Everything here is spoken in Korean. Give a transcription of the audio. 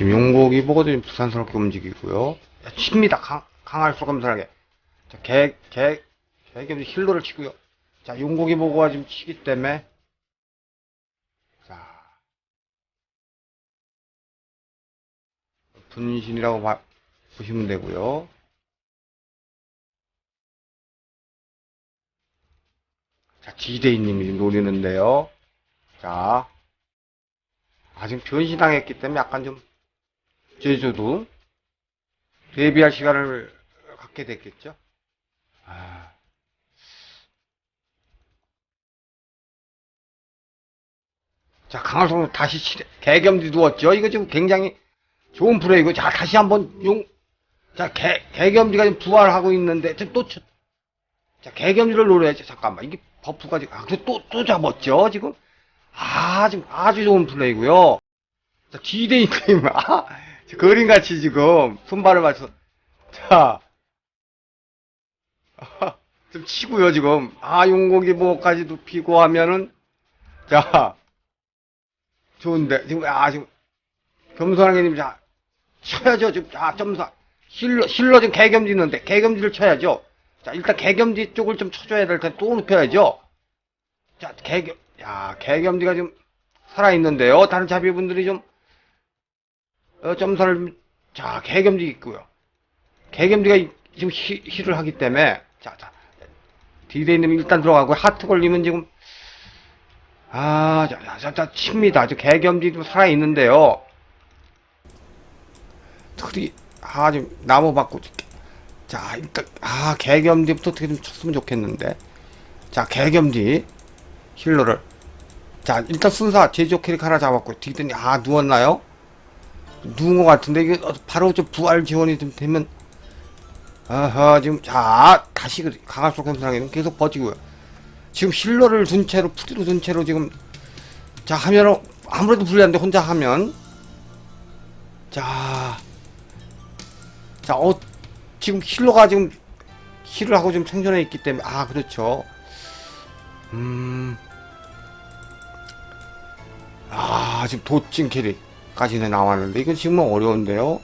지금 용곡이 보고도 좀 부산스럽게 움직이고요. 야, 칩니다. 강, 강할수록 검사하게. 자, 개, 개, 개겸지 힐로를 치고요. 자, 용곡이 보고가 지금 치기 때문에. 자. 분신이라고 봐, 보시면 되고요. 자, 지대인님이 노리는데요. 자. 아, 지금 변신당했기 때문에 약간 좀, 제주도 대비할 시간을 갖게 됐겠죠? 아. 자, 강화성 다시 치래. 개겸지 누웠죠? 이거 지금 굉장히 좋은 플레이고. 자, 다시 한번 용, 자, 개, 개겸지가 지금 부활하고 있는데, 지금 또, 쳐- 자, 개겸지를 노려야지. 잠깐만. 이게 버프가 지금, 아, 또, 또 잡았죠? 지금. 아, 지금 아주 좋은 플레이고요. 자, 지대인님, 아, 저 그림같이 지금 손발을 맞춰. 자, 아, 좀 치고요, 지금. 아, 용고기 뭐까지도 피고 하면은, 자, 좋은데, 지금, 아, 지금, 겸손하게님, 자, 쳐야죠, 지금, 아, 점사. 힐러, 힐러 지금 개겸지 있는데, 개겸지를 쳐야죠. 자, 일단 개겸지 쪽을 좀 쳐줘야 될 텐데, 또 눕혀야죠. 자, 개겸, 야, 개겸지가 지금 살아있는데요. 다른 자비분들이 좀, 어, 점사를, 좀- 자, 개겸지 있고요. 개겸지가 이- 지금 히, 힐을 하기 때문에, 자, 자, 디데이님 일단 들어가고, 하트 걸리면 지금, 아, 자, 자, 자, 자 칩니다. 저 개겸지 좀 살아 있는데요. 특히, 아, 지금 나무 받고, 자, 일단, 아, 개겸지부터 어떻게 좀 쳤으면 좋겠는데. 자, 개겸지, 힐러를. 자, 일단 순사, 제조 캐릭 하나 잡았고, 디데이, 아, 누웠나요? 누운 것 같은데, 이게 어, 바로 좀 부활 지원이 좀 되면, 아하, 지금, 자, 다시 그속 현상에는 계속 버티고요. 지금 힐러를 둔 채로, 프리로 둔 채로 지금, 자, 하면은, 아무래도 불리한데, 혼자 하면, 자, 자, 어, 지금 힐러가 지금, 힐을 하고 지금 생존해 있기 때문에, 아, 그렇죠. 음, 아, 지금 도찐 캐릭 까지는 나왔는데, 이건 지금 어려운데요?